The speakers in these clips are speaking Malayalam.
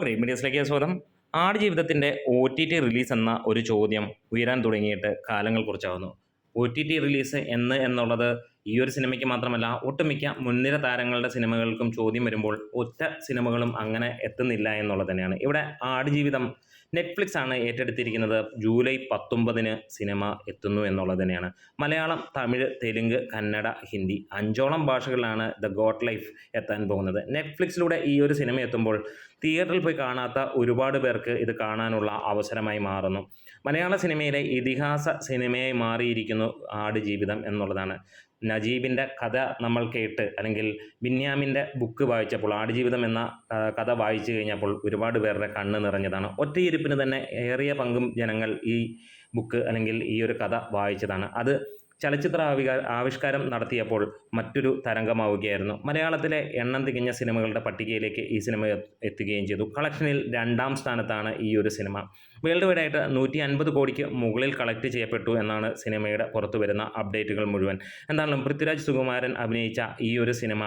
ഗ്രേറ്റ് മീഡിയസിലേക്ക് സ്വാഗതം ആടുജീവിതത്തിന്റെ ഒ ടി ടി റിലീസ് എന്ന ഒരു ചോദ്യം ഉയരാൻ തുടങ്ങിയിട്ട് കാലങ്ങൾ കുറച്ചാകുന്നു ഒ ടി ടി റിലീസ് എന്ന് എന്നുള്ളത് ഈ ഒരു സിനിമയ്ക്ക് മാത്രമല്ല ഒട്ടുമിക്ക മുൻനിര താരങ്ങളുടെ സിനിമകൾക്കും ചോദ്യം വരുമ്പോൾ ഒറ്റ സിനിമകളും അങ്ങനെ എത്തുന്നില്ല എന്നുള്ളത് തന്നെയാണ്. ഇവിടെ ആടുജീവിതം നെറ്റ്ഫ്ലിക്സ് ആണ് ഏറ്റെടുത്തിരിക്കുന്നത്. ജൂലൈ പത്തൊമ്പതിന് സിനിമ എത്തുന്നു എന്നുള്ളത് തന്നെയാണ്. മലയാളം തമിഴ് തെലുങ്ക് കന്നഡ ഹിന്ദി അഞ്ചോളം ഭാഷകളിലാണ് ദ ഗോഡ് ലൈഫ് എത്താൻ പോകുന്നത്. നെറ്റ്ഫ്ലിക്സിലൂടെ ഈ ഒരു സിനിമ എത്തുമ്പോൾ തിയേറ്ററിൽ പോയി കാണാത്ത ഒരുപാട് പേർക്ക് ഇത് കാണാനുള്ള അവസരമായി മാറുന്നു. മലയാള സിനിമയിലെ ഇതിഹാസ സിനിമയായി മാറിയിരിക്കുന്നു ആട് ജീവിതം എന്നുള്ളതാണ്. നജീബിന്റെ കഥ നമ്മൾ കേട്ട് അല്ലെങ്കിൽ ബിന്യാമിന്റെ ബുക്ക് വായിച്ചപ്പോൾ ആടുജീവിതം എന്ന കഥ വായിച്ചു കഴിഞ്ഞപ്പോൾ ഒരുപാട് പേരുടെ കണ്ണ് നിറഞ്ഞതാണ്. ഒറ്റയിരിപ്പിന് തന്നെ ഏറിയ പങ്കും ജനങ്ങൾ ഈ ബുക്ക് അല്ലെങ്കിൽ ഈ ഒരു കഥ വായിച്ചതാണ്. അത് ചലച്ചിത്ര ആവിഷ്കാരം നടത്തിയപ്പോൾ മറ്റൊരു തരംഗമാവുകയായിരുന്നു. മലയാളത്തിലെ എണ്ണം തികഞ്ഞ സിനിമകളുടെ പട്ടികയിലേക്ക് ഈ സിനിമ എത്തുകയും ചെയ്തു. കളക്ഷനിൽ രണ്ടാം സ്ഥാനത്താണ് ഈ ഒരു സിനിമ. വേൾഡ് വൈഡ് ആയിട്ട് നൂറ്റി അൻപത് കോടിക്ക് മുകളിൽ കളക്ട് ചെയ്യപ്പെട്ടു എന്നാണ് സിനിമയുടെ പുറത്തു വരുന്ന അപ്ഡേറ്റുകൾ മുഴുവൻ. എന്തായാലും പൃഥ്വിരാജ് സുകുമാരൻ അഭിനയിച്ച ഈ ഒരു സിനിമ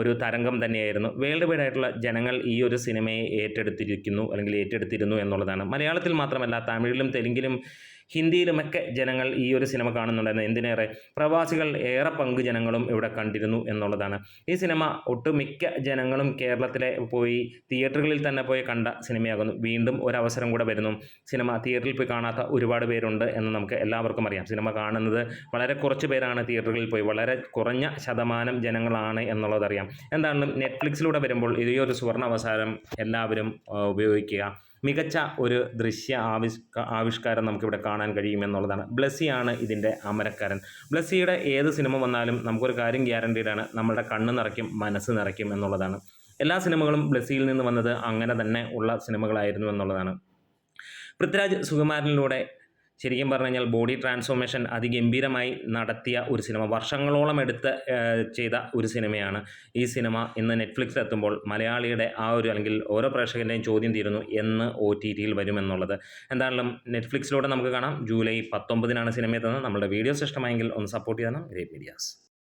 ഒരു തരംഗം തന്നെയായിരുന്നു. വേൾഡ് വൈഡ് ആയിട്ടുള്ള ജനങ്ങൾ ഈ ഒരു സിനിമയെ ഏറ്റെടുത്തിരിക്കുന്നു അല്ലെങ്കിൽ ഏറ്റെടുത്തിരുന്നു എന്നുള്ളതാണ്. മലയാളത്തിൽ മാത്രമല്ല തമിഴിലും തെലുങ്കിലും ഹിന്ദിയിലുമൊക്കെ ജനങ്ങൾ ഈ ഒരു സിനിമ കാണുന്നുണ്ടായിരുന്നു. എന്തിനേറെ? പ്രവാസികൾ ഏറെ പങ്ക് ജനങ്ങളും ഇവിടെ കണ്ടിരുന്നു എന്നുള്ളതാണ്. ഈ സിനിമ ഒട്ടുമിക്ക ജനങ്ങളും കേരളത്തിലെ പോയി തിയേറ്ററുകളിൽ തന്നെ പോയി കണ്ട സിനിമയാകുന്നു. വീണ്ടും ഒരവസരം കൂടെ വരുന്നു. സിനിമ തിയേറ്ററിൽ പോയി കാണാത്ത ഒരുപാട് പേരുണ്ട് എന്ന് നമുക്ക് എല്ലാവർക്കും അറിയാം. സിനിമ കാണുന്നത് വളരെ കുറച്ച് പേരാണ് തിയേറ്ററുകളിൽ പോയി. വളരെ കുറഞ്ഞ ശതമാനം ജനങ്ങളാണ് എന്നുള്ളതറിയാം. എന്താണെങ്കിലും നെറ്റ്ഫ്ലിക്സിലൂടെ വരുമ്പോൾ ഇതേ ഒരു സുവർണ അവസരം എല്ലാവരും ഉപയോഗിക്കുക. മികച്ച ഒരു ദൃശ്യ ആവിഷ്ക ആവിഷ്കാരം നമുക്കിവിടെ കാണാൻ കഴിയുമെന്നുള്ളതാണ്. ബ്ലസ്സിയാണ് ഇതിന്റെ അമരക്കാരൻ. ബ്ലസ്സിയുടെ ഏത് സിനിമ വന്നാലും നമുക്കൊരു കാര്യം ഗ്യാരണ്ടീഡാണ് നമ്മളുടെ കണ്ണ് നിറയ്ക്കും മനസ്സ് നിറയ്ക്കും എന്നുള്ളതാണ്. എല്ലാ സിനിമകളും ബ്ലസ്സിയിൽ നിന്ന് വന്നത് അങ്ങനെ തന്നെ ഉള്ള സിനിമകളായിരുന്നു എന്നുള്ളതാണ്. പൃഥ്വിരാജ് സുകുമാരനിലൂടെ ശരിക്കും പറഞ്ഞു കഴിഞ്ഞാൽ ബോഡി ട്രാൻസ്ഫോർമേഷൻ അതിഗംഭീരമായി നടത്തിയ ഒരു സിനിമ. വർഷങ്ങളോളം എടുത്ത് ചെയ്ത ഒരു സിനിമയാണ് ഈ സിനിമ. ഇന്ന് നെറ്റ്ഫ്ലിക്സ് എത്തുമ്പോൾ മലയാളിയുടെ ആ ഒരു അല്ലെങ്കിൽ ഓരോ പ്രേക്ഷകന്റെയും ചോദ്യം തീരുന്നു എന്ന് ഒ ടി ടിയിൽ വരുമെന്നുള്ളത്. എന്തായാലും നെറ്റ്ഫ്ലിക്സിലൂടെ നമുക്ക് കാണാം. ജൂലൈ പത്തൊമ്പതിനാണ് സിനിമ എത്തുന്നത് നമ്മുടെ വീഡിയോസ് ഇഷ്ടമായെങ്കിൽ ഒന്ന് സപ്പോർട്ട് ചെയ്യണം. Great medias.